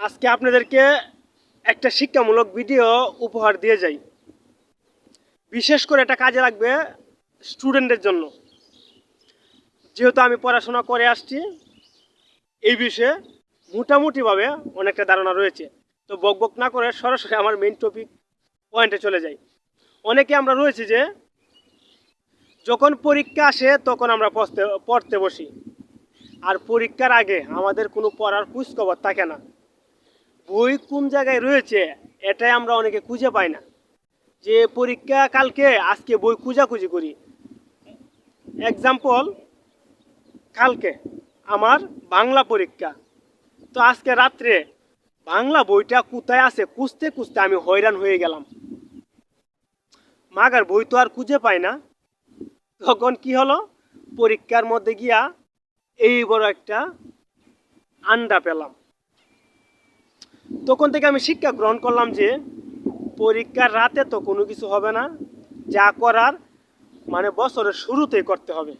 আজকে আপনাদেরকে একটা শিক্ষামূলক ভিডিও উপহার দিয়ে যাই। বিশেষ করে এটা কাজে লাগবে স্টুডেন্টদের জন্য। যেহেতু আমি পড়াশোনা করে আসছি, এই বিষয়ে মোটামুটিভাবে অনেকটা ধারণা রয়েছে। তো বক বক না করে সরাসরি আমার মেইন টপিক পয়েন্টে চলে যাই। অনেকে আমরা রয়েছে যে, যখন পরীক্ষা আসে তখন আমরা পড়তে পড়তে বসি। আর পরীক্ষার আগে আমাদের কোনো পড়ার খোঁজখবর থাকে না। বই কোন জায়গায় রয়েছে, এটাই আমরা অনেকে খুঁজে পাই না। যে পরীক্ষা কালকে, আজকে বই খুঁজাখুঁজি করি। এক্সাম্পল কালকে আমার বাংলা পরীক্ষা। তো আজকে রাত্রে বাংলা বইটা কোথায় আছে, খুঁজতে খুঁজতে আমি হয়রান হয়ে গেলাম। মাগার বই তো আর খুঁজে পাই না। তখন কি হলো? পরীক্ষার মধ্যে গিয়া এই বড় একটা আন্ডা পেলাম। তখন থেকে আমি শিক্ষা গ্রহণ করলাম যে পরীক্ষার রাতে তো কোনো কিছু হবে না। যা করার মানে বছরের শুরুতেই করতে হবে।